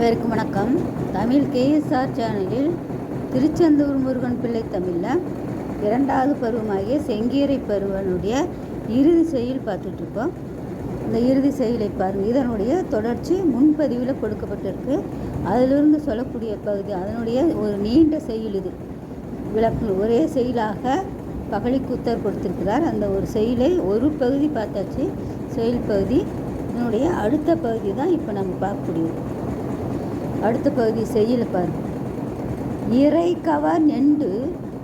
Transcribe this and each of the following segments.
அனைவருக்கும் வணக்கம். தமிழ் கேஎஸ்ஆர் சேனலில் திருச்செந்தூர் முருகன் பிள்ளை தமிழில் இரண்டாவது பருவமாகிய செங்கீரை பருவனுடைய இறுதி செயல் பார்த்துட்ருக்கோம். இந்த இறுதி செயலை பாருங்கள் இதனுடைய தொடர்ச்சி முன்பதிவில் கொடுக்கப்பட்டிருக்கு. அதிலிருந்து சொல்லக்கூடிய பகுதி அதனுடைய ஒரு நீண்ட செயல் இது. விளக்கு ஒரே செயலாக பகழிக்கூத்தர் கொடுத்திருக்கிறார். அந்த ஒரு செயலை ஒரு பகுதி பார்த்தாச்சு. செயல் பகுதி இதனுடைய அடுத்த பகுதி தான் இப்போ நம்ம பார்க்கக்கூடியது. அடுத்த பகுதி செய்யல பாருங்க இறை கவர் நெண்டு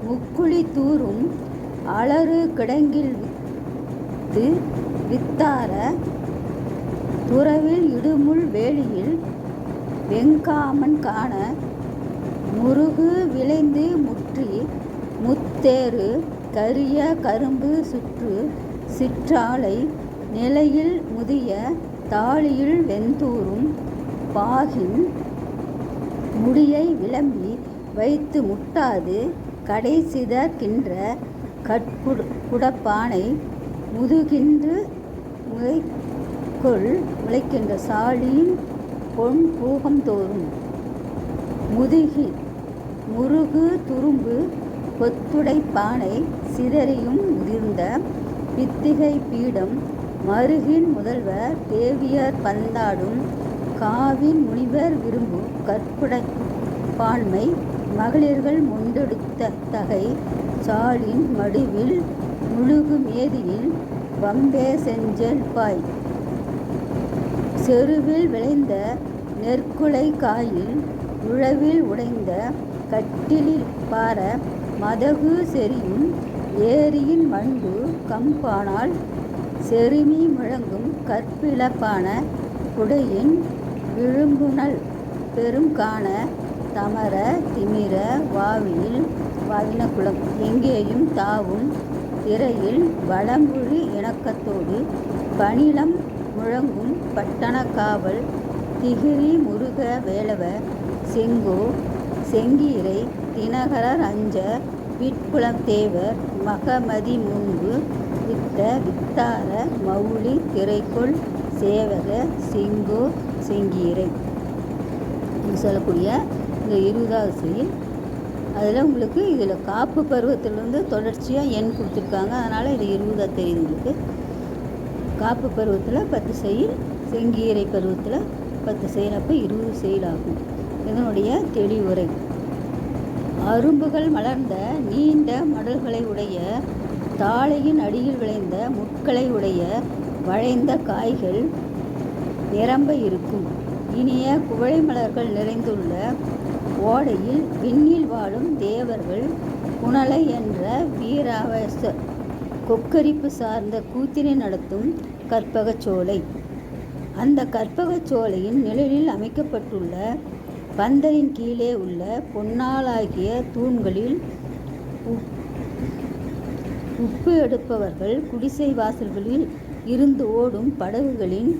முக்குழி தூரும் அலறு கிடங்கில் வித்து வித்தார துறவில் இடுமுள் வேலியில் வெங்காமன் காண முருகு விளைந்து முற்றி முத்தேறு கரிய கரும்பு சுற்று சிற்றாலை நிலையில் முதிய தாளியில் வெந்தூரும் பாகின் முடியை விளம்பி வைத்து முட்டாது கடைசிதற்கின்ற கட்குடு குடப்பானை முதுகின்று முளைக்குள் முளைக்கின்ற சாலியின் பொன் பூகம் தோறும். முதுகி முருகு துரும்பு கொத்துடை பானை சிதறியும் முதிர்ந்த பித்திகை பீடம் மருகின் முதல்வர் தேவியர் பந்தாடும் காவின் முனிவர் விரும்பும் கற்புடை பான்மை மகளிர்கள் முண்டெடுத்த தகை சாலின் மடுவில் முழுகு மேதியில் வம்பே செஞ்சல் பாய். செருவில் விளைந்த நெற்குலை காயில் உழவில் உடைந்த கட்டிலில் பார மதகு செரியும் ஏரியின் மண்டு கம்பானால் செருமி முழங்கும் கற்பிழப்பான குடையின் விழும்புணல் பெரும்காண தமர திமிர வாவியில் வாவின எங்கேயும் தாவும் திரையில் வளம்புழி இணக்கத்தோடு பணிலம் முழங்கும் பட்டண காவல் திகிரி முருக வேலவ செங்கோ செங்கீரை தினகரர் அஞ்ச விட்புலம் தேவர் மகமதி முன்பு வித்த வித்தார மௌலி திரைக்குள் சேவக சிங்கோ செங்கீரை சொல்லக்கூடிய இந்த இருபதாவது செயல் அதில் உங்களுக்கு இதில் காப்பு பருவத்திலேருந்து தொடர்ச்சியாக எண் கொடுத்துருக்காங்க. அதனால் இது இருபதாக தெரியுது உங்களுக்கு. காப்பு பருவத்தில் பத்து செயல் செங்கீரை பருவத்தில் பத்து செயல் அப்போ இருபது செயல் ஆகும். இதனுடைய தெளிவுரை. அரும்புகள் மலர்ந்த நீண்ட மடல்களை உடைய தாழையின் அடியில் விளைந்த முட்களை உடைய வளைந்த காய்கள் நிரம்ப இருக்கும். இனிய குவளை மலர்கள் நிறைந்துள்ள ஓடையில் விண்ணில் வாழும் தேவர்கள் புனலை என்ற வீராவச கொக்கரிப்பு சார்ந்த கூத்தினை நடத்தும் கற்பகச்சோலை அந்த கற்பகச்சோலையின் நிழலில் அமைக்கப்பட்டுள்ள பந்தரின் கீழே உள்ள பொன்னாலாகிய தூண்களில் உப்- உப்பு எடுப்பவர்கள் குடிசை வாசல்களில் இருந்து ஓடும் படகுகளின்